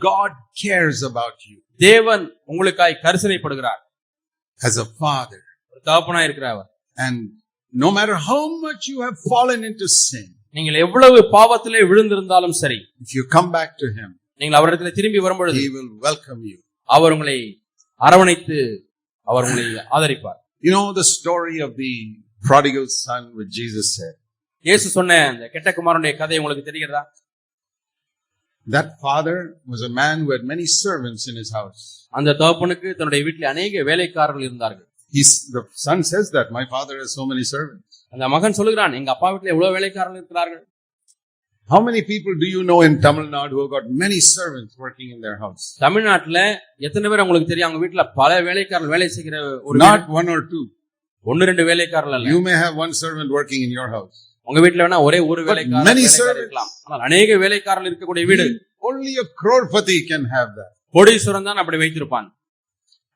God cares about you தேவன் உங்களுக்காய் கரிசனைப்படுகிறார் as a father. ஒரு தகப்பனா இருக்கிறார் அவர் And no matter how much you have fallen into sin, நீங்கள் எவ்வளவு பாவத்திலே விழுந்திருந்தாலும் சரி if you come back to Him, நீங்கள் அவரிடத்தில் திரும்பி வரும்பொழுது He will welcome you. அவர் உங்களை அரவணைத்து அவர் உங்களை ஆதரிப்பார் You know the story of the prodigal son, which Jesus said. இயேசு சொன்ன அந்த கெட்ட குமாரனுடைய கதை உங்களுக்கு தெரிகிறதா That father was a man who had many servants in his house. அந்த தகப்பனுக்கு தன்னுடைய வீட்டில் அநேக வேலைக்காரர்கள் இருந்தார்கள் He's, the son says that my father has so many servants. அந்த மகன் சொல்லுகிறான் எங்க அப்பா வீட்டில் எவ்வளவு வேலைக்காரர்கள் இருக்கிறார்கள் How many people do you know in Tamil Nadu who have got many servants working in their house? தமிழ்நாட்டுல எத்தனை பேர் உங்களுக்கு தெரியும் அவங்க வீட்டுல பல வேலைக்காரர்கள் வேலை செய்கிற ஒரு Not one or two. ஒன்னு ரெண்டு வேலைக்காரர்கள் அல்ல You may have one servant working in your house. உங்க வீட்டுல வேணா ஒரே ஒரு வேலைக்காரர். இருக்கலாம் ஆனால் அநேக வேலைக்காரர்கள் இருக்கக்கூடிய வீடு Only a crorepati can have that. கோடீஸ்வரன் தான் அப்படி வைத்திருப்பான்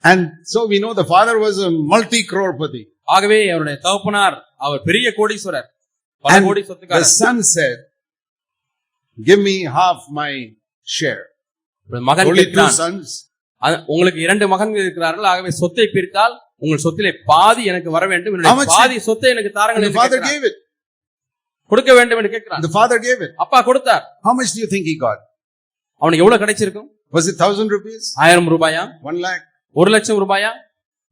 And so we know the father was a multi crorepati. ஆகவே அவருடைய தகப்பனார் அவர் பெரிய கோடீஸ்வரர் பல கோடி The சொத்துக்காரர் son said, Give me half my share. மகன் Only two sons. உங்களுக்கு இரண்டு மகன்கள் இருக்கிறார்கள் ஆகவே சொத்தை பிரித்தால் உங்கள் சொத்திலே பாதி எனக்கு வர வேண்டும்? பாதி சொத்தை எனக்கு தாருங்கள் the என்று father கேட்கிறான். gave it. கொடுக்க வேண்டும் என்று கேட்கிறான் The father gave it. அப்பா கொடுத்தார் How much do you think he got? அவனுக்கு எவ்வளவு கிடைச்சிருக்கும் Was it thousand rupees? ஆயிரம் ரூபாயா One lakh? ஒரு லட்சம் ரூபாயா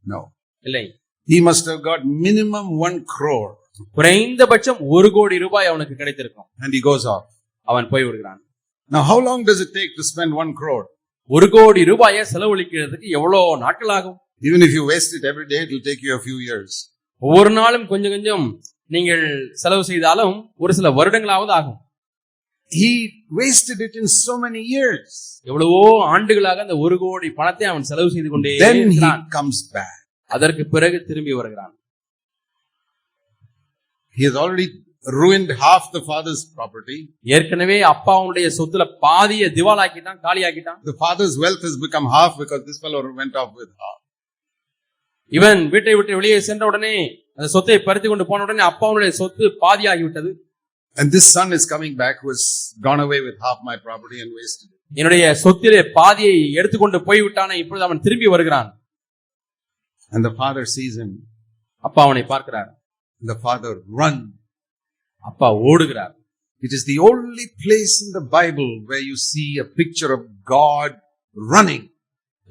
No. இல்லை He must have got minimum one crore. குறைந்தபட்சம் ஒரு கோடி ரூபாய் அவனுக்கு கிடைத்திருக்கும் And he goes off. அவன் போய் விடுகிறான் Now, how long does it take to spend one crore? ஒரு கோடி ரூபாயை செலவழிக்கிறதுக்கு எவ்வளவு நாட்கள் ஆகும் Even if you waste it every day, it will take you a few years. ஒவ்வொரு நாளும் கொஞ்சம் கொஞ்சம் நீங்கள் செலவு செய்தாலும் ஒரு சில வருடங்களாவது ஆகும் He wasted it in so many years. எவ்வளவோ ஆண்டுகளாக அந்த ஒரு கோடி பணத்தை அவன் செலவு செய்து கொண்டே Then he comes back. அதற்கு பிறகு திரும்பி வருகிறான் He has already ruined half the father's property. ஏற்கனவே அப்பாவுடைய சொத்துல பாதிய திவாலாக்கிட்டான் காலியாக்கிட்டான் The father's wealth has become half because this fellow went off with half. இவன் வீட்டை விட்டு வெளியே சென்ற உடனே அந்த சொத்தை பறித்து கொண்டு போன உடனே அப்பாவுடைய சொத்து பாதியாகி விட்டது And this son is coming back who has gone away with half my property and wasted it. என்னுடைய சொத்திலே பாதியை எடுத்துக்கொண்டு போய்விட்டானே இப்பொழுது அவன் திரும்பி வருகிறான் And the father sees him. அப்பா அவனை பார்க்கிறார் the father runs. அப்பா ஓடுகிறார் It is the only place in the Bible where you see a picture of God running.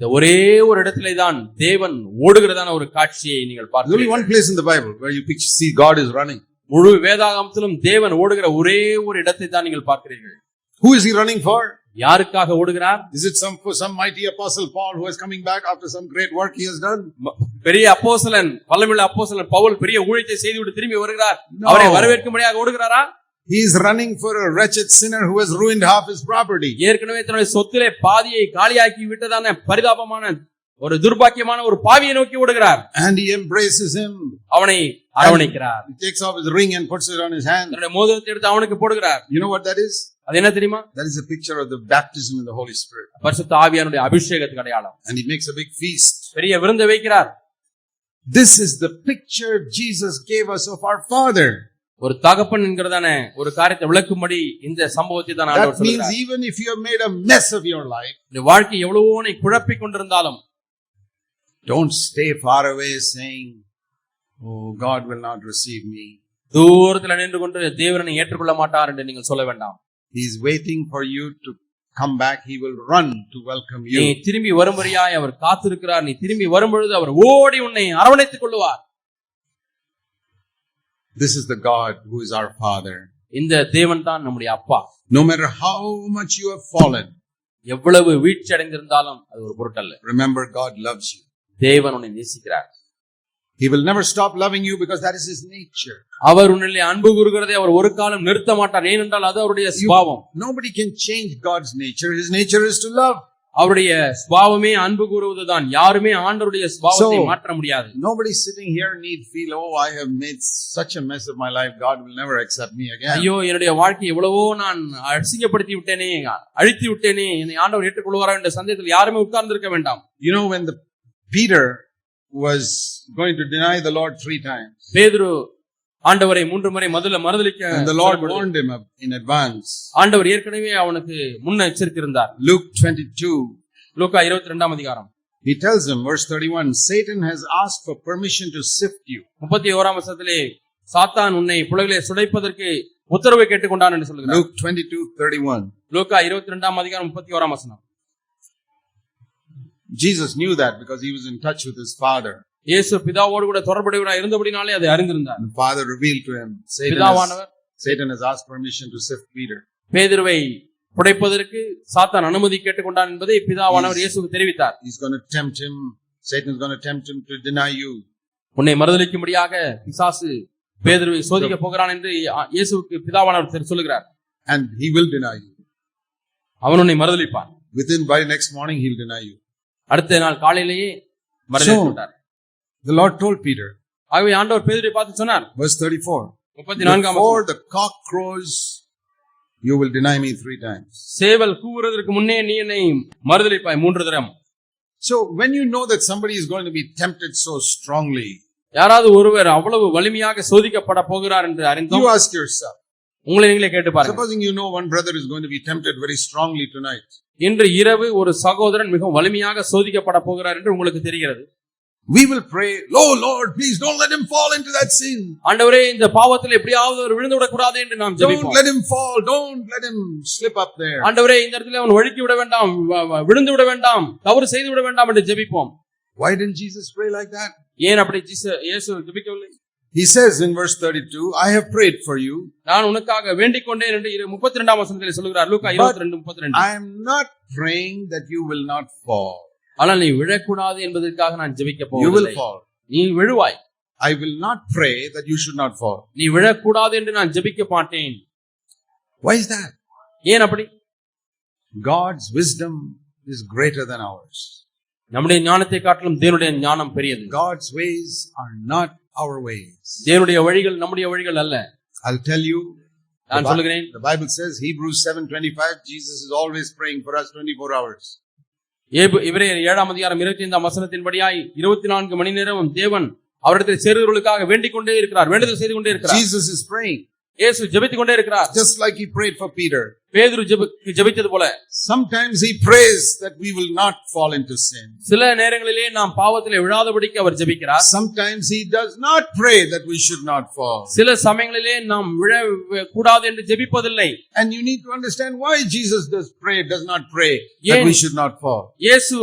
இந்த ஒரே ஒரு இடத்திலே தான் தேவன் ஓடுகிறதான ஒரு காட்சியை நீங்கள் There's only one place in the Bible where you picture, see God is running. முழு வேதாகமத்திலும் தேவன் ஓடுகிற ஒரே ஒரு இடத்தை தான் நீங்கள் பார்க்கிறீர்கள் Who is he running for? யாருக்காக ஓடுகிறார் Is it some for some mighty apostle Paul who is coming back after some great work he has done? பெரிய அப்போஸ்தலன் வல்லமில்ல அப்போஸ்தலன் பவுல் பெரிய ஊழியத்தை செய்துவிட்டு திரும்பி வருகிறார். அவரை வரவேற்கும்படியாக ஓடுகிறாரா He is running for a wretched sinner who has ruined half his property. ஏற்கனவே தன்னுடைய சொத்திலே பாதியை காலியாக்கி விட்டதான பரிதாபமான ஒரு துர்பாக்கியமான ஒரு பாவியை நோக்கி ஓடுகிறார் And he embraces him. அவனை அரவணைக்கிறார் He takes off his ring and puts it on his hand. தன்னுடைய மோதிரத்தை எடுத்து அவனுக்கு போடுகிறார் You know what that is? அது என்ன தெரியுமா That is a picture of the baptism in the Holy Spirit. பரிசுத்த ஆவியானுடைய அபிஷேகத்துக்கு அடையாளம் And he makes a big feast. பெரிய விருந்தை வைக்கிறார் This is the picture Jesus gave us of our Father. ஒரு தகப்பன் என்கிறதான ஒரு காரியத்தை விளக்கும்படி இந்த சம்பவத்தை தான் ஆண்டவர் That means சொல்கிறார் even if you have made a mess of your life, இந்த வாழ்க்கை எவ்வளவோ நீ குழப்பிக் கொண்டிருந்தாலும் don't stay far away saying, Oh, God will not receive me. தூரத்துல நின்று கொண்டு தேவனை ஏற்றுக்கொள்ள மாட்டார் என்று நீங்கள் சொல்ல வேண்டாம் He's waiting for you to come back. He will run to welcome நீ you. திரும்பி வரும்படியாய் அவர் காத்திருக்கிறார் நீ திரும்பி வரும்பொழுது அவர் ஓடி உன்னை அரவணைத்துக் கொள்ளுவார் This is the God who is our Father. இந்த தேவன் தான் நம்முடைய அப்பா No matter how much you have fallen, எவ்வளவு வீழ்ச்சி அடைந்திருந்தாலும் அது ஒரு பொருட்டல்ல remember God loves you. தேவன் உன்னை நேசிக்கிறார் He will never stop loving you because that is His nature. அவர் உன்னிலே அன்பு கூறுகிறதை அவர் ஒரு காலம் நிறுத்த மாட்டார் ஏனென்றால் அது அவருடைய சுபாவம் Nobody can change God's nature. His nature is to love. அவருடைய சுபாவமே அன்பு கூறுவதுதான் யாருமே ஆண்டவருடைய சுபாவத்தை மாற்ற முடியாது Nobody sitting here need feel, oh, I have made such a mess of my life. God will never accept me again. ஐயோ என்னுடைய வாழ்க்கை எவ்வளவோ நான் அசிங்கப்படுத்தி விட்டேனே அழித்து விட்டேனே என்னை ஆண்டவர் ஏற்றுக்கொள்வாரா என்ற சந்தேகத்தில் யாருமே உட்கார்ந்து இருக்க வேண்டாம் You know, when the Peter was going to deny the Lord three times, பேதுரு ஆண்டவரை மூன்று முறை முதல்ல மறுதலிக்க And the Lord சொல்லப்படுது. warned him of- in advance. ஆண்டவர் ஏற்கனவே அவனுக்கு முன்ன எச்சரித்திருந்தார் Luke 22, லூக்கா இருபத்தி ரெண்டாம் அதிகாரம் he tells him, verse 31, Satan has asked for permission to sift you. முப்பத்தி ஓராம் வருஷத்திலே சாத்தான் உன்னை புலகளை சுடைப்பதற்கு உத்தரவை கேட்டுக்கொண்டான் என்று சொல்லுகிறார் Luke 22, 31. லூக்கா இருபத்தி ரெண்டாம் அதிகாரம் முப்பத்தி ஓராம் வசனம் Jesus knew that because he was in touch with his father. இயேசு பிதாவோடு கூட தொடர்புடையவராய் இருந்தபடினாலே அதை அறிந்திருந்தார் the father revealed to him, Satan has, பிதாவானவர் Satan has asked permission to sift Peter. பேதுருவை புடைப்பதற்கு சாத்தான் அனுமதி கேட்டுக்கொண்டான் என்பதை பிதாவானவர் இயேசுக்கு தெரிவித்தார் He's going to tempt him. Satan's going to tempt him to deny you. உன்னை மறுதலிக்கும்படியாக பிசாசு பேதுருவை சோதிக்க போகிறான் என்று இயேசுவுக்கு பிதாவானவர் தெரி- சொல்லுகிறார் And he will deny you. அவன் உன்னை மறுதலிப்பான் Within by next morning, he'll deny you. அடுத்த நாள் காலையிலேயே விட்டார் The Lord told Peter, ஆகவே ஆண்டவர் பேதுருவை பார்த்து சொன்னார் verse 34, முப்பத்தி நான்காம் Before வசனம். the cock crows, you will deny me three times. சேவல் கூவுறதற்கு முன்னே நீ என்னை மறுதலிப்பாய் மூன்று தரம் So when you know that somebody is going to be tempted so strongly, யாராவது ஒருவர் அவ்வளவு வலிமையாக சோதிக்கப்பட போகிறார் என்று அறிந்தோம் you ask yourself, உங்களை நீங்களே கேட்டு பாருங்க supposing you know one brother is going to be tempted very strongly tonight. இன்று இரவு ஒரு சகோதரன் மிகவும் வலிமையாக சோதிக்கப்பட போகிறார் என்று உங்களுக்கு தெரிகிறது We will pray, Oh Lord, please don't let him fall into that sin. ஆண்டவரே இந்த பாவத்தில் எப்படியாவது அவர் விழுந்து விடக்கூடாது என்று நாம் Don't ஜெபிப்போம் let him fall. Don't let him slip up there. ஆண்டவரே இந்த இடத்துல அவன் வழுக்கி விட வேண்டாம் விழுந்து விட வேண்டாம் தவறு செய்து விட வேண்டாம் என்று ஜெபிப்போம் Why didn't Jesus pray like that? ஏன் அப்படி இயேசு ஜெபிக்கவில்லை He says in verse 32, I have prayed for you. நான் உனக்காக வேண்டிக் கொண்டேன் என்று இரு- முப்பத்தி ரெண்டாம் வசனத்தில் சொல்லுகிறார் லூக்கா இருபத்தி ரெண்டு முப்பத்தி ரெண்டு I am not praying that you will not fall. ஆனால் நீ விழக்கூடாது என்பதற்காக நான் ஜெபிக்க போவதில்லை. நீ விழுவாய் I will not pray that you should not fall. நீ விழக்கூடாது என்று நான் ஜெபிக்க மாட்டேன் Why is that? ஏன் அப்படி God's wisdom is greater than ours. நம்முடைய ஞானத்தை காட்டிலும் தேவனுடைய ஞானம் பெரியது God's ways are not our ways. தேவனுடைய வழிகள் நம்முடைய வழிகள் அல்ல tell you. The, நான் சொல்லுகிறேன் the Bible says Hebrews 7:25 Jesus is always praying for us 24 hours. ஏபு- ஏழாம் அதிகாரம் இருபத்தி ஐந்தாம் வசனத்தின்படியாய் இருபத்தி நான்கு மணி நேரம் தேவன் அவரிடத்தில் சேர்வர்களுக்காக வேண்டிக் கொண்டே இருக்கிறார் வேண்டுதல் செய்து கொண்டே இருக்கிறார். இயேசு ஜெபித்துக் கொண்டே இருக்கிறார் just like he prayed for Peter. பேதுரு ஜெப- ஜெபித்தது போல Sometimes he prays that we will not fall into sin. சில நேரங்களிலே நாம் பாவத்திலே விழாதபடிக்கு அவர் ஜெபிக்கிறார் Sometimes he does not pray that we should not fall. சில சமயங்களிலே நாம் விழ கூடாது என்று ஜெபிப்பதில்லை And you need to understand why Jesus does pray, does not pray that we should not fall. இயேசு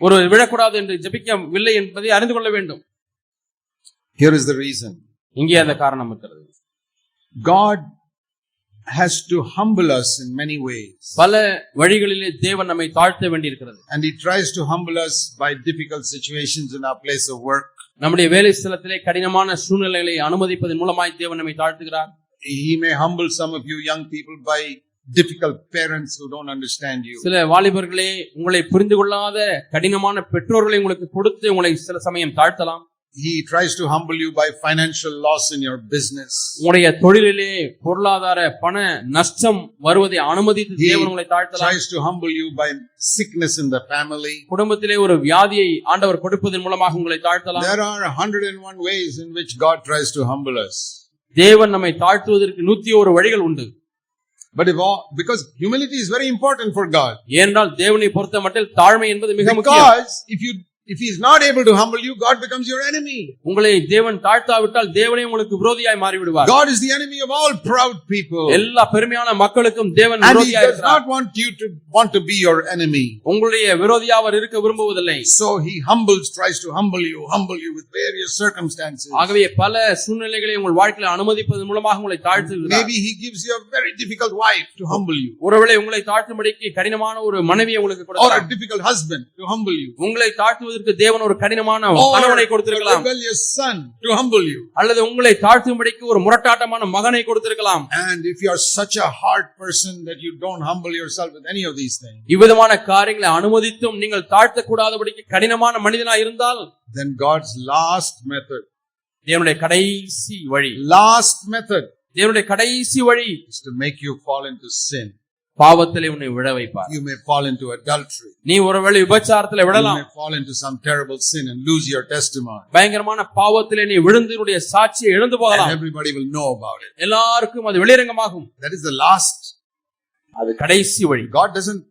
ஒரு விழக்கூடாது என்று ஜெபிக்கவில்லை என்பதை அறிந்து கொள்ள வேண்டும் Here is the reason. இங்கே அந்த காரணம் இருக்கிறது God has to humble us in many ways. பல வழிகளிலே தேவன் நம்மை தாழ்த்த வேண்டியிருக்கிறது And he tries to humble us by difficult situations in our place of work. நம்முடைய வேலை ஸ்தலத்திலே கடினமான சூழ்நிலைகளை அனுமதிப்பதன் மூலமாய் தேவன் நம்மை தாழ்த்துகிறார் He may humble some of you young people by difficult parents who don't understand you. சில வாலிபர்களே உங்களை புரிந்து கொள்ளாத கடினமான பெற்றோர்களை உங்களுக்கு கொடுத்து உங்களை சில சமயம் தாழ்த்தலாம் He tries to humble you by financial loss in your business. உங்களுடைய தொழிலிலே பொருளாதார பண நஷ்டம் வருவதை அனுமதித்து தேவன் உங்களை தாழ்த்தலாம் tries to humble you by sickness in the family. குடும்பத்திலே ஒரு வியாதியை ஆண்டவர் கொடுப்பதன் மூலமாக உங்களை தாழ்த்தலாம் There are 101 ways in which God tries to humble us. தேவன் நம்மை தாழ்த்துவதற்கு நூத்தி ஒரு வழிகள் உண்டு But if all, because humility is very important for God. ஏனென்றால் தேவனை பொறுத்த மட்டில் தாழ்மை என்பது மிக முக்கியம் Because if you if He is not able to humble you, God becomes your enemy. உங்களை தேவன் தாழ்த்தாவிட்டால் தேவனே உங்களுக்கு விரோதியாய் மாறிவிடுவார் God is the enemy of all proud people. எல்லா பெருமையான மக்களுக்கும் தேவன் And He விரோதியாய் does இருக்கிறார் not want you to want to be your enemy. உங்களுடைய விரோதியா அவர் இருக்க விரும்புவதில்லை So He humbles, tries to humble you, humble you with various circumstances. ஆகவே பல சூழ்நிலைகளை உங்கள் வாழ்க்கையில அனுமதிப்பதன் மூலமாக உங்களை தாழ்த்துகிறார் Maybe He gives you a very difficult wife to humble you, ஒருவேளை உங்களை தாழ்த்தும்படிக்கு கடினமான ஒரு மனைவியை உங்களுக்கு or a கொடுக்கலாம் difficult husband to humble you, உங்களை தாழ்த்துவதற்கு தேவன் ஒரு கடினமான கணவனை கொடுத்திருக்கலாம் rebellious son to humble you. அல்லது உங்களை தாழ்த்தும்படிக்கு ஒரு முரட்டாட்டமான மகனை கொடுத்திருக்கலாம் And if you are such a hard person that you don't humble yourself with any of these things, இவ்விதமான காரியங்களை அனுமதித்தும் நீங்கள் தாழ்த்தக்கூடாதபடிக்கு கடினமான மனிதனா இருந்தால் then God's last method, தேவனுடைய கடைசி வழி last method தேவனுடைய கடைசி வழி is to make you fall into sin. பாவத்திலே உன்னை விழ வைப்பார் You may fall into adultery. நீ ஒருவேளை விபச்சாரத்திலே You விழலாம் may fall into some terrible sin and lose your testimony. பயங்கரமான பாவத்திலே நீ விழுந்து உன்னுடைய சாட்சியை இழந்து போகலாம் everybody will know about it. எல்லாருக்கும் அது வெளிரங்கமாகும் That is the last. அது கடைசி வழி God doesn't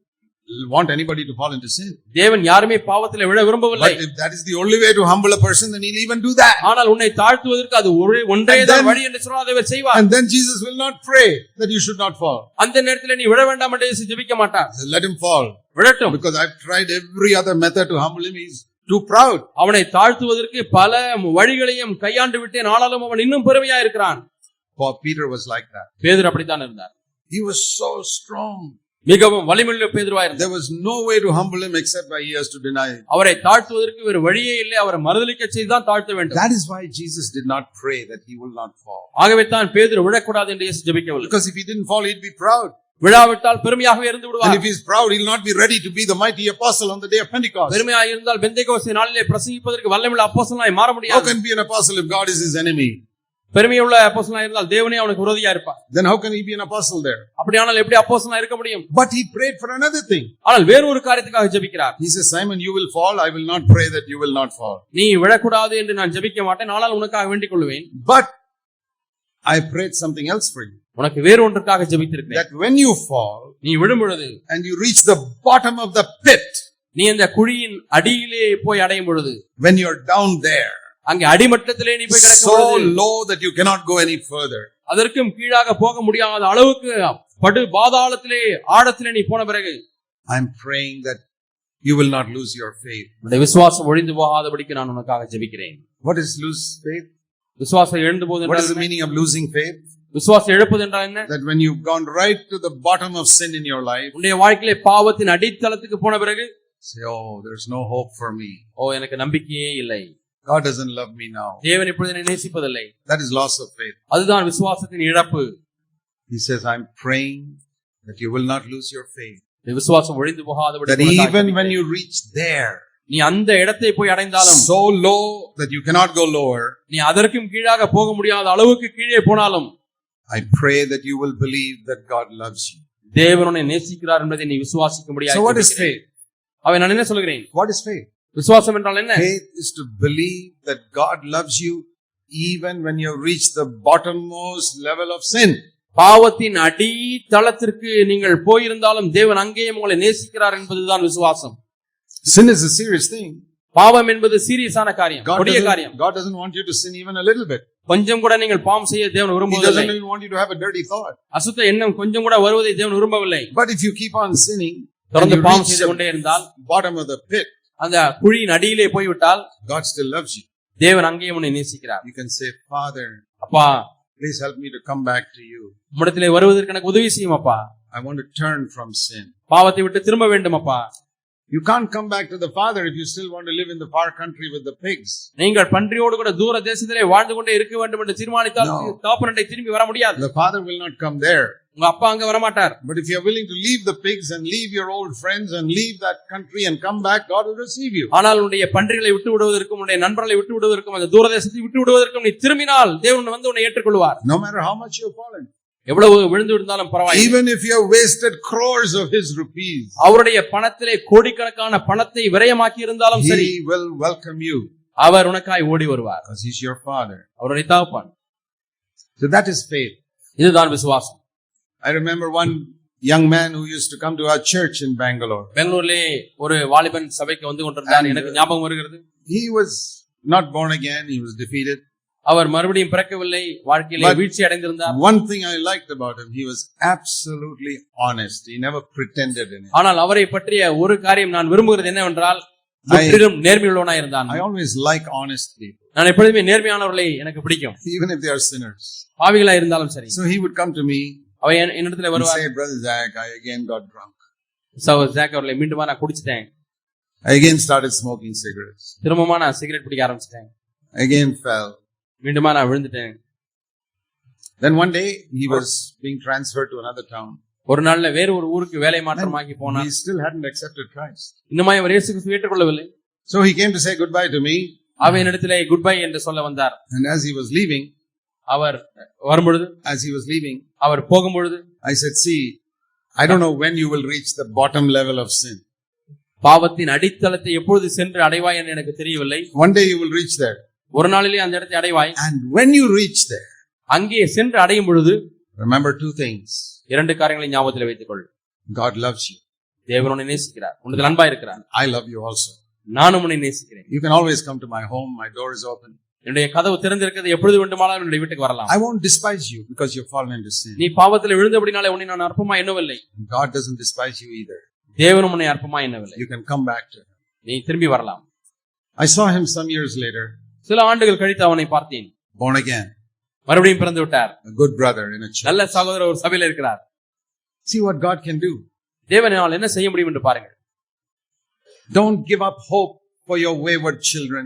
want anybody to fall into sin. தேவன் யாருமே பாவத்திலே விழ விரும்பவில்லை But if that is the only way to humble a person, then he'll even do that. ஆனால் உன்னை தாழ்த்துவதற்கு அது ஒரே ஒன்றே And தான் then- வழி என்று சொன்னால் அதை அவர் செய்வார் And then Jesus will not pray that you should not fall. அந்த நேரத்தில் நீ விழ வேண்டாம் என்று இயேசு ஜெபிக்க மாட்டார் Let him fall. விழட்டும் Because I've tried every other method to humble him. He's too proud. அவனை தாழ்த்துவதற்கு பல வழிகளையும் கையாண்டு விட்டேன் ஆனாலும் அவன் இன்னும் பெருமையா இருக்கிறான் Paul Peter was like that. பேதுரு அப்படித்தான் இருந்தார் He was so strong. மிகவும் வலிமையுள்ள பேதுருவா இருந்தார் There was no way to humble him except by he has to deny. அவரை தாழ்த்துவதற்கு வேறு வழியே இல்லை அவரை மறுதலிக்க செய்துதான் தாழ்த்த வேண்டும் That is why Jesus did not pray that he will not fall. ஆகவே தான் பேதுரு விழக்கூடாது என்று இயேசு ஜெபிக்கவில்லை Because if he didn't fall, he'd be proud. விழாவிட்டால் பெருமையாகவே இருந்து And விடுவார் if he's proud, he'll not be ready to be the mighty apostle on the day of Pentecost. பெருமையா இருந்தால் பெந்தைகோஸ்தே நாளிலே பிரசங்கிப்பதற்கு வல்லமுள்ள அப்போஸ்தலனாய் மாற How முடியாது can he be an apostle if God is his enemy? பெருமையுள்ள அப்போஸ்தலனாய் இருந்தால் தேவனே அவனுக்கு விரோதியா இருப்பார் Then how can he be an apostle there? அப்படியானால் எப்படி அப்போஸ்தலனாய் இருக்க முடியும் But he prayed for another thing. ஆனால் வேறு ஒரு காரியத்துக்காக ஜெபிக்கிறார் He says, Simon, you will fall. I will not pray that you will not fall. நீ விழக்கூடாது என்று நான் ஜெபிக்க மாட்டேன் ஆனால் உனக்காக வேண்டிக் கொள்வேன் But I prayed something else for you. உனக்கு வேறு ஒன்றுக்காக ஜெபித்திருக்கிறேன் That when you fall நீ விழும் பொழுது and you reach the bottom of the pit, நீ அந்த குழியின் அடியிலே போய் அடையும் பொழுது when you're down there, அங்கே அடிமட்டத்திலே நீ போய் கிடக்கும் so பொழுது low that you cannot go any further, அதற்கும் கீழாக போக முடியாத அளவுக்கு படு பாதாளத்திலே ஆழத்திலே நீ போன பிறகு I'm praying that you will not lose your faith. உன்னுடைய விசுவாசம் ஒழிந்து போகாதபடிக்கு நான் உனக்காக ஜெபிக்கிறேன் What is lose faith? விசுவாசம் எழுந்து போது What is என்றால் the meaning of losing faith? விசுவாசம் எழுப்பது என்றால் என்ன That when you've gone right to the bottom of sin in your life, உன்னுடைய வாழ்க்கையிலே பாவத்தின் அடித்தளத்துக்கு போன பிறகு say, Oh, there's no hope for me. ஓ எனக்கு நம்பிக்கையே இல்லை God doesn't love me now. தேவன் இப்பொழுது என்னை நேசிப்பதில்லை That is loss of faith. அதுதான் விசுவாசத்தின் இழப்பு He says, I'm praying that you will not lose your faith. இந்த விசுவாசம் ஒழிந்து That போகாதபடி உனக்காக even when ஜெபிக்கிறேன். you reach there, நீ அந்த இடத்தை போய் அடைந்தாலும் so low that you cannot go lower, நீ அதற்கும் கீழாக போக முடியாத அளவுக்கு கீழே போனாலும் I pray that you will believe that God loves you. தேவன் உன்னை நேசிக்கிறார் என்பதை நீ விசுவாசிக்க முடியாது So what is faith? அவை நான் என்ன சொல்கிறேன் What is faith? விசுவாசம் என்றால் என்ன Faith is to believe that God loves you even when you reach the bottommost level of sin. பாவத்தின் அடி தளத்திற்கு நீங்கள் போயிருந்தாலும் தேவன் அங்கேயும் உங்களை நேசிக்கிறார் என்பதுதான் விசுவாசம் Sin is a serious thing. பாவம் என்பது சீரியஸான காரியம் கொடிய காரியம் God doesn't want you to sin even a little bit. கொஞ்சம் கூட நீங்கள் பாவம் செய்ய தேவன் He விரும்பவில்லை doesn't even want you to have a dirty thought. அசுத்த எண்ணம் கொஞ்சம் கூட வருவதை தேவன் விரும்பவில்லை But if you keep on sinning, and தொடர்ந்து பாவம் செய்து கொண்டே இருந்தால் bottom of the pit, அந்த குழியின் அடியிலே போய்விட்டால் God still loves you. தேவன் அங்கேயும் உன்னை நேசிக்கிறார் You can say, Father, அப்பா please help me to come back to you. உம்மிடத்திலே வருவதற்கு எனக்கு உதவி செய்யும் அப்பா I want to turn from sin. பாவத்தை விட்டு திரும்ப வேண்டும் அப்பா You can't come back to the Father if you still want to live in the far country with the pigs. நீங்கள் பன்றியோடு கூட தூர தேசத்திலே வாழ்ந்து கொண்டே இருக்க வேண்டும் என்று தீர்மானித்தால் No. தாப்பனண்டை திரும்பி வர முடியாது The Father will not come there. உங்க அப்பா அங்க வரமாட்டார் But if you're willing to leave the pigs and leave your old friends and leave that country and come back, God will receive you. ஆனால் உன்னுடைய பன்றிகளை விட்டு விடுவதற்கும் உன்னுடைய நண்பர்களை விட்டு விடுவதற்கும் அந்த தூரதேசத்தை விட்டு விடுவதற்கும் நீ திரும்பினால் தேவன் வந்து உன்னை ஏற்றுக்கொள்வார் No matter how much you've fallen. எவ்வளவு விழுந்து விழுந்தாலும் பரவாயில்லை Even if you have wasted crores of His rupees, அவருடைய பணத்திலே கோடிக்கணக்கான பணத்தை விரயமாக்கி இருந்தாலும் சரி He will welcome you அவர் உனக்காய் ஓடி வருவார் because He's your Father. அவருடைய தகப்பான் So that is faith. இதுதான் விசுவாசம் I remember one young man who used to come to our church in Bangalore. பெங்களூர்லே ஒரு வாலிபன் சபைக்கு வந்து கொண்டிருந்தார் எனக்கு ஞாபகம் வருகிறது He was not born again, he was defeated. அவர் மறுபடியும் பிறக்கவில்லை வாழ்க்கையிலே வீழ்ச்சி அடைந்திருந்தார் One thing I liked about him, he was absolutely honest. He never pretended in it. ஆனால் அவரை பற்றிய ஒரு காரியம் நான் விரும்புகிறது என்னவென்றால் முற்றிலும் நேர்மையுள்ளவனாய் இருந்தான் I always like honest people, நான் எப்பொழுதுமே நேர்மையானவர்களை எனக்கு பிடிக்கும் even if they are sinners. பாவிகளா இருந்தாலும் சரி So he would come to me அவ என் என்னிடத்துல வருவார் say, Brother Zach, I again got drunk. சகோ- ஜாக் அவர்களை மீண்டுமா நான் குடிச்சிட்டேன் I again started smoking cigarettes. திரும்பமா நான் சிகரெட் பிடிக்க ஆரம்பிச்சிட்டேன் again fell. மீண்டுமா நான் விழுந்துட்டேன் Then one day he was being transferred to another town. ஒரு நாள்ல வேறு ஒரு ஊருக்கு வேலை மாற்றமாகி போனார் He still hadn't accepted Christ. இன்னுமாய் அவர் இயேசு கிறிஸ்துவை ஏற்றுக்கொள்ளவில்லை So he came to say goodbye to me. அவன் என்னிடத்திலே குட் பை என்று சொல்ல வந்தார் And as he was leaving, அவர் வரும்பொழுது as he was leaving, அவர் போகும்பொழுது I said, See, I don't know when you will reach the bottom level of sin. பாவத்தின் அடித்தளத்தை எப்பொழுது சென்று அடைவாய் என்று எனக்கு தெரியவில்லை One day you will reach there. ஒரு நாளிலே அந்த இடத்தை அடைவாய் And when you reach there, அங்கே சென்று அடையும் பொழுது remember two things. இரண்டு காரியங்களை ஞாபகத்தில் வைத்துக் கொள் God loves you. தேவன் உன்னை நேசிக்கிறார் உனது அன்பா இருக்கிறார் I love you also. நானும் உன்னை நேசிக்கிறேன் You can always come to my home. My door is open. என்னுடைய கதவு திறந்திருக்கிறது எப்பொழுது வேண்டுமானாலும் என்னுடைய வீட்டுக்கு வரலாம் I won't despise you because you've fallen into sin. நீ பாவத்தில் விழுந்தபடினாலே உன்னை நான் அற்பமா எண்ணவில்லை God doesn't despise you either. தேவனும் உன்னை அற்பமா எண்ணவில்லை You can come back to Him. நீ திரும்பி வரலாம் I saw him some years later, சில ஆண்டுகள் கழித்து அவனை பார்த்தேன் born again, மறுபடியும் பிறந்து விட்டார் a good brother in a church. நல்ல சகோதரர் ஒரு சபையில இருக்கிறார் See what God can do. தேவனால் என்ன செய்ய முடியும் என்று பாருங்கள் Don't give up hope for your wayward children.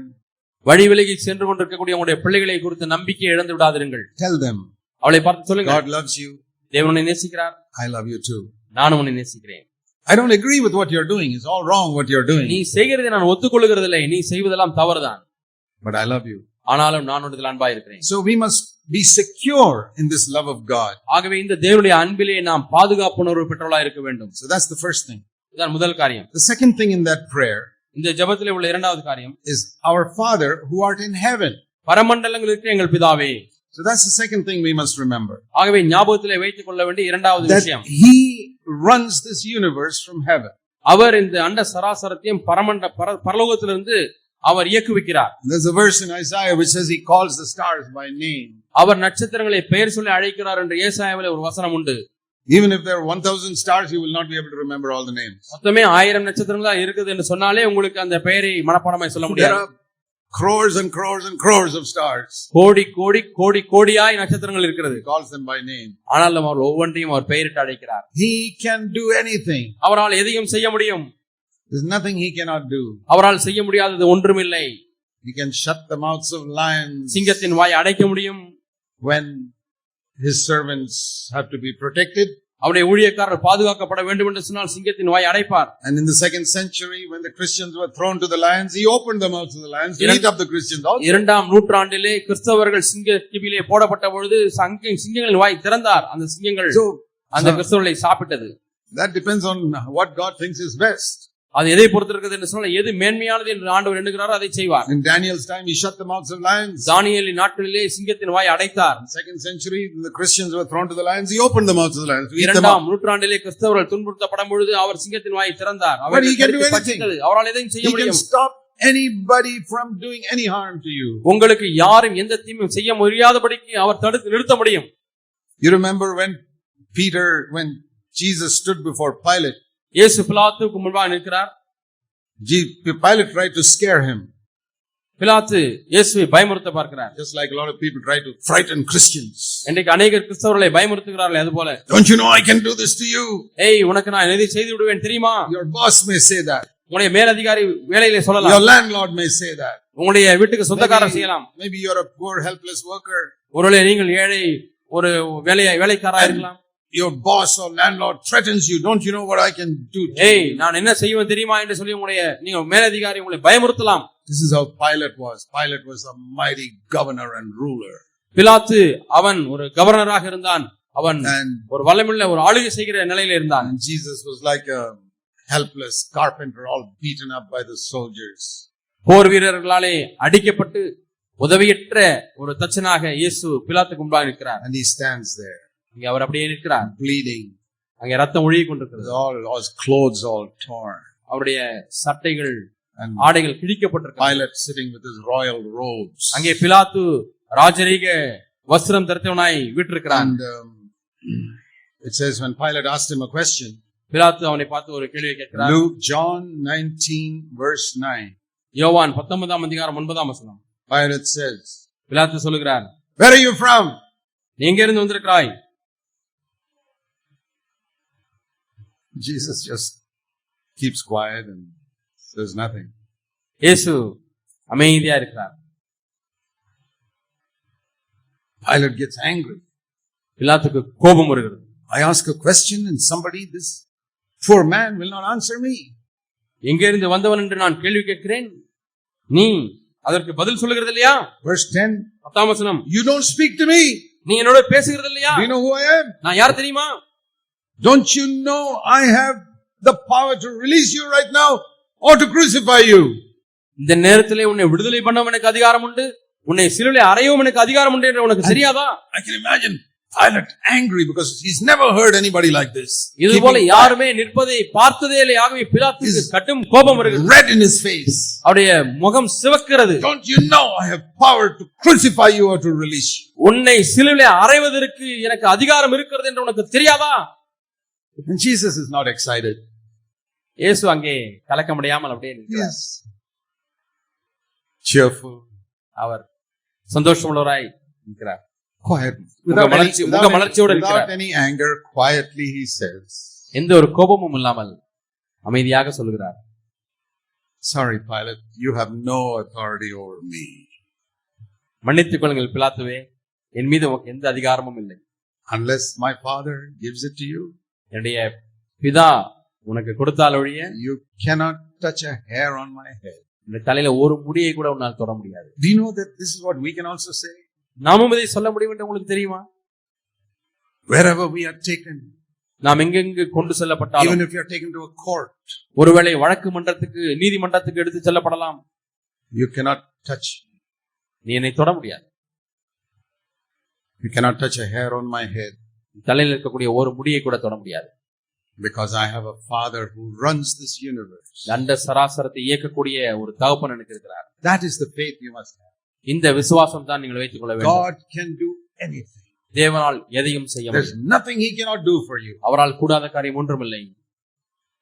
வழி விலகி சென்று கொண்டிருக்கக்கூடிய உங்களுடைய பிள்ளைகளை குறித்து நம்பிக்கை இழந்து விடாதிருங்கள் Tell them, அவளை பார்த்து சொல்லுங்க God loves you. தேவன் உன்னை நேசிக்கிறார் I love you too. நானும் உன்னை நேசிக்கிறேன் I don't agree with what you're doing. It's all wrong what you're நீ doing. செய்கிறதை நான் ஒத்துக்கொள்கிறதில்லை நீ செய்வதெல்லாம் தவறுதான் But I love you. ஆனாலும் நான் உனதில் அன்பா இருக்கிறேன் So we must be secure in this love of God. ஆகவே இந்த தேவனுடைய அன்பிலே நாம் பாதுகாப்புணர்வு பெற்றவளா இருக்க வேண்டும் So that's the first thing. இதுதான் முதல் காரியம் The second thing in that prayer இந்த ஜெபத்திலே உள்ள இரண்டாவது காரியம் is our Father who art in heaven. பரமண்டலங்களுக்கு எங்கள் பிதாவே So that's the second thing we must remember. ஆகவே ஞாபகத்திலே வைத்துக் கொள்ள வேண்டிய இரண்டாவது விஷயம் He runs this universe from heaven. அவர் இந்த அண்ட சராசரத்தையும் பரமண்ட பர- பரலோகத்திலிருந்து அவர் இயக்குவிக்கிறார் There's a verse in Isaiah which says He calls the stars by name. அவர் நட்சத்திரங்களை பெயர் சொல்லி அழைக்கிறார் என்று ஏசாயாவிலே ஒரு வசனம் உண்டு Even if there are 1,000 stars, you will not be able to remember all the names. மொத்தமே ஆயிரம் நட்சத்திரங்கள் தான் இருக்குது என்று சொன்னாலே உங்களுக்கு அந்த பெயரை மனப்பாடமாய் சொல்ல முடியாது crores and crores and crores of stars. கோடி கோடி கோடி கோடியாய் நட்சத்திரங்கள் இருக்கிறது calls them by name. ஆனாலும் அவர் ஒவ்வொன்றையும் அவர் பெயரிட்டு அழைக்கிறார் He can do anything. அவரால் எதையும் செய்ய முடியும் There's nothing He cannot do. அவரால் செய்ய முடியாதது ஒன்றுமில்லை He can shut the mouths of lions சிங்கத்தின் வாய் அடைக்க முடியும் when His servants have to be protected. அவருடைய ஊழியக்காரர் பாதுகாக்கப்பட வேண்டும் என்று சொன்னால் சிங்கத்தின் வாய் அடைப்பார் And in the second century, when the Christians were thrown to the lions, He opened the mouths of the lions to eat up the Christians also. இரண்டாம் நூற்றாண்டிலே கிறிஸ்தவர்கள் சிங்க கிபிலே போடப்பட்ட பொழுது சங்க சிங்கங்களின் வாய் திறந்தார் அந்த சிங்கங்கள் அந்த கிறிஸ்தவர்களை சாப்பிட்டது that depends on what God thinks is best. அது எதை பொறுத்திருக்கிறது என்று சொன்னால் எது மேன்மையானது என்று ஆண்டவர் எண்ணுகிறாரோ அதை செய்வார் In Daniel's time, He shut the mouths of lions. தானியேலின் நாட்களிலே சிங்கத்தின் வாய் அடைத்தார் second century, the Christians were thrown to the lions, He opened the mouths of the lions. இரண்டாம் நூற்றாண்டிலே கிறிஸ்தவர்கள் துன்புறுத்தப்படும் பொழுது அவர் சிங்கத்தின் வாயை திறந்தார். பட்சித்தது. அவரால் எதையும் செய்ய முடியும் stop anybody from doing any harm to you. உங்களுக்கு யாரும் எந்த தீமையும் செய்ய முடியாதபடிக்கு அவர் தடுத்து நிறுத்த முடியும் You remember when Peter, when Jesus stood before Pilate, இயேசு பிலாத்துக்கு முன்பாக நிற்கிறார் Pilate tried to scare him, பிலாத்து இயேசுவை பயமுறுத்த பார்க்கிறார் just like a lot of people try to frighten Christians. இன்றைக்கு அநேகர் கிறிஸ்தவர்களை பயமுறுத்துகிறார்கள் அது போல Don't you know I can do this to you? ஏய் உனக்கு நான் எதை செய்து விடுவேன் தெரியுமா Your boss may say that. உங்களுடைய மேலதிகாரி வேலையிலே Your சொல்லலாம் landlord may say that. உங்களுடைய வீட்டுக்கு சொந்தக்காரர் செய்யலாம் maybe you're a poor, helpless worker. ஒருவேளை நீங்கள் ஏழை ஒரு வேலையை வேலைக்காரா இருக்கலாம் Your boss or landlord threatens you. Don't you know what I can do ஏய்? நான் என்ன செய்வேன் தெரியுமா என்று சொல்லி உங்களுடைய நீங்க மேலதிகாரி உங்களை பயமுறுத்தலாம் This is how Pilate was. Pilate was a mighty governor and ruler. பிலாத்து அவன் ஒரு கவர்னராக இருந்தான் அவன் ஒரு வல்லமுள்ள ஒரு ஆளுகை செய்கிற நிலையில இருந்தான் Jesus was like a helpless carpenter all beaten up by the soldiers. போர் வீரர்களாலே அடிக்கப்பட்டு உதவியற்ற ஒரு தச்சனாக இயேசு பிலாத்துக்கு முன்பாக நிற்கிறார் And he stands there இங்க அவர் அப்படியே நிற்கிறார். Bleeding. அங்கே ரத்தம் ஒழுகி கொண்டிருக்கிறது. All his clothes all torn. அவருடைய சட்டைகள் ஆடைகள் கிழிக்கப்பட்டிருக்கிறது. Pilate sitting with his royal robes. அங்கே பிலாத்து ராஜரீக வஸ்திரம் தரித்தவனாய் வீட்டிருக்கிறான் And um, it says when Pilate asked him a question, பிலாத்து அவனை பார்த்து ஒரு கேள்வியை கேட்கிறார். Luke, John 19, verse 9, யோவான் பத்தொன்பதாம் அதிகாரம் ஒன்பதாம் வசனம். Pilate says, பிலாத்து சொல்லுகிறார் Where are you from? நீ எங்க இருந்து வந்திருக்கிறாய்? Jesus just keeps quiet and says nothing. இயேசு அமைதியா இருக்கிறார் Pilate gets angry. பிலாத்துக்கு கோபம் வருகிறது I ask a question and somebody, this poor man, will not answer me. எங்க இருந்து வந்தவன் என்று நான் கேள்வி கேட்கிறேன் நீ அதற்கு பதில் சொல்லுகிறது இல்லையா Verse 10 பத்தாம் வசனம் You don't speak to me. நீ என்னோட பேசுகிறது இல்லையா you know who I am? நான் யார் தெரியுமா Don't you know I have the power to release you right now or to crucify you? இந்த நேரத்திலே உன்னை விடுதலை பண்ணவும் எனக்கு அதிகாரம் உண்டு உன்னை சிலுவை அறையவும் எனக்கு அதிகாரம் உண்டு என்று உனக்கு தெரியாதா I can imagine Pilate angry because he's never heard anybody like this. இது போல யாருமே நிற்பதை பார்த்ததே இல்லை ஆகவே பிலாத்துக்கு கட்டும் கோபம் வருகிறது red in his face. அவருடைய முகம் சிவக்கிறது Don't you know I have power to crucify you or to release you? உன்னை சிலுவிலே அறைவதற்கு எனக்கு அதிகாரம் இருக்கிறது என்று உனக்கு தெரியாதா And Jesus is not excited. இயேசு அங்கே கலக்க முடியாமல் அப்படியே நிற்கிறார். Yes. Cheerful, அவர் சந்தோஷமுள்ளவராய் இருக்கிறார் quiet. உங்க Without any, மலர்ச்சி- உங்க without மலர்ச்சியோடு any, without இருக்கிறார். any anger, quietly he says, எந்த ஒரு கோபமும் இல்லாமல் அமைதியாக சொல்கிறார் Sorry, Pilate, you have no authority over me. மன்னித்துக் கொள்ளுங்கள் பிலாத்துவே என் மீது உனக்கு எந்த அதிகாரமும் இல்லை Unless my father gives it to you, என்னுடைய பிதா உனக்கு கொடுத்தால் ஒழிய you cannot touch a hair on my head. இந்த தலையில ஒரு முடியை கூட உன்னால் தொட முடியாது Do you know that this is what we can also say? நாமும் இதை சொல்ல முடியும் என்று உங்களுக்கு தெரியுமா Wherever we are taken, நாம் எங்கெங்கு கொண்டு செல்லப்பட்டாலும் even if you are taken to a court, ஒருவேளை வழக்கு மன்றத்துக்கு நீதிமன்றத்துக்கு எடுத்து செல்லப்படலாம் you cannot touch me. நீ என்னை தொட முடியாது You cannot touch a hair on my head தலையில் இருக்கக்கூடிய ஒரு முடியை கூட தொட முடியாது because I have a father who runs this universe. தண்ட சராசரத்தை இயக்கக்கூடிய ஒரு தகப்பன் எனக்கு இருக்கிறார் That is the faith you must have. இந்த விசுவாசம் தான் நீங்கள் வைத்துக் கொள்ள வேண்டும் God can do anything. தேவனால் எதையும் செய்ய There's முடியும் nothing he cannot do for you. அவரால் கூடாத காரியம் ஒன்றுமில்லை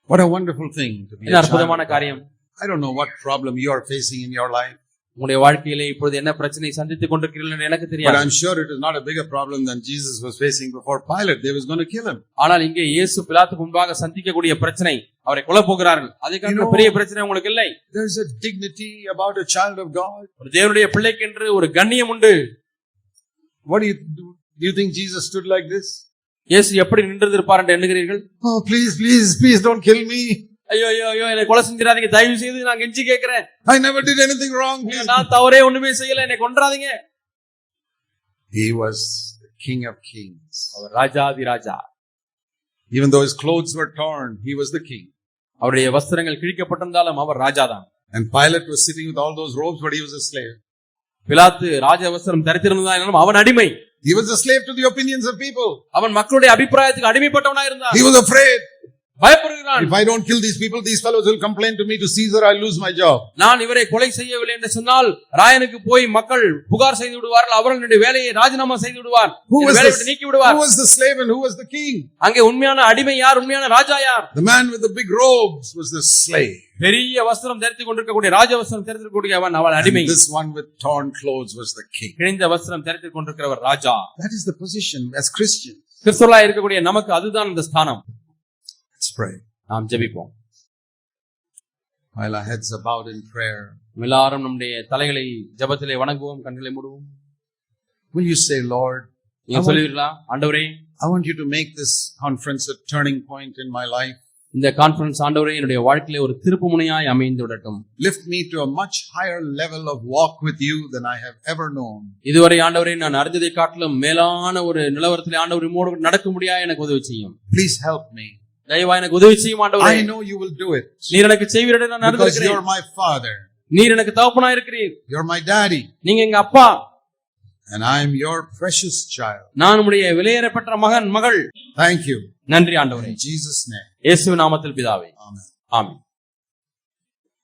What a wonderful thing to be a அற்புதமான. காரியம் I don't know what problem you are facing in your life, உங்களுடைய வாழ்க்கையிலே இப்பொழுது என்ன பிரச்சனை சந்தித்துக் கொண்டிருக்கிறீர்கள் என்று எனக்கு தெரியாது I'm sure it is not a bigger problem than Jesus was facing before Pilate. They was going to kill him. ஆனால் இங்கே இயேசு பிலாத்துக்கு முன்பாக சந்திக்கக்கூடிய பிரச்சனை அவரை கொல்ல போகிறார்கள் அதை You காட்டிலும் know- பெரிய பிரச்சனை உங்களுக்கு இல்லை There's a dignity about a child of God. ஒரு தேவனுடைய பிள்ளைக்கென்று ஒரு கண்ணியம் உண்டு What do you do? Do you think Jesus stood like this? இயேசு எப்படி நின்றிருப்பார் என்று எண்ணுகிறீர்கள் Oh, please, please, please don't kill me. ஐயோ ஐயோ ஐயோ என்னை கொலை செஞ்சிடாதீங்க தயவு செய்து நான் கெஞ்சி கேட்கிறேன் never did anything wrong. Please. நான் தவறே ஒண்ணுமே செய்யல என்னை கொன்றாதீங்க He was the King of Kings. Our Rajathi Raja Even though his clothes were torn, he was the king. அவருடைய வஸ்திரங்கள் கிழிக்கப்பட்டிருந்தாலும் அவர் ராஜாதான் And Pilate was sitting with all those robes, but he was a slave. பிலாத்து ராஜ வஸ்திரம் தரித்திருந்ததா என்னாலும் அவன் அடிமை He was a slave to the opinions of people. அவன் மக்களுடைய அபிப்பிராயத்துக்கு அடிமைப்பட்டவனா இருந்தான் He was afraid. பயப்படுகிறான் If I don't kill these people, these fellows will complain to me to Caesar, I'll lose my job. நான் இவரை கொலை செய்யவில்லை என்று சொன்னால் ராயனுக்கு போய் மக்கள் புகார் செய்து விடுவார்கள் அவர்களுடைய வேலையை ராஜினாமா செய்து விடுவார் வேலையை விட்டு நீக்கி who விடுவார் was the slave and who was the king? அங்கே உண்மையான அடிமை யார் உண்மையான ராஜா யார் The man with the big robes was the slave. பெரிய வஸ்திரம் தரித்துக் கொண்டிருக்கக்கூடிய ராஜ வஸ்திரம் தரித்திருக்கக்கூடிய அவன் அவன் அடிமை this one with torn clothes was the king. கிழிந்த வஸ்திரம் தரித்துக் கொண்டிருக்கிறவர் ராஜா That is the position as Christians. கிறிஸ்துவலா இருக்கக்கூடிய நமக்கு அதுதான் இந்த ஸ்தானம் pray. நாம் ஜெபிப்போம் While our heads are bowed in prayer, நாம் எல்லாரும் நம்முடைய தலைகளை ஜெபத்திலே வணங்குவோம் கண்களை மூடுவோம் will you say, Lord, நீங்க சொல்லுவீர்களா ஆண்டவரே I want you to make this conference a turning point in my life. இந்த கான்ஃபரன்ஸ் ஆண்டவரே என்னுடைய வாழ்க்கையிலே ஒரு திருப்பு முனையாய் அமைந்து விடட்டும் Lift me to a much higher level of walk with you than I have ever known. இதுவரை ஆண்டவரே நான் அறிந்ததை காட்டிலும் மேலான ஒரு நிலவரத்திலே ஆண்டவர் உம்மோடு நடக்க முடியா எனக்கு உதவி செய்யும் Please help me. தயவா எனக்கு உதவி I will do it நீர் எனக்கு செய்வீரே நான். நீர் எனக்கு தகப்பனா இருக்கிறீர் You're my daddy. நீங்க எங்க அப்பா And I'm your precious child. நான் உம்முடைய விலையேறப்பட்ட மகன் மகள் Thank you. நன்றி ஆண்டவரே In Jesus' name. இயேசு நாமத்தில் பிதாவே Amen. ஆமென்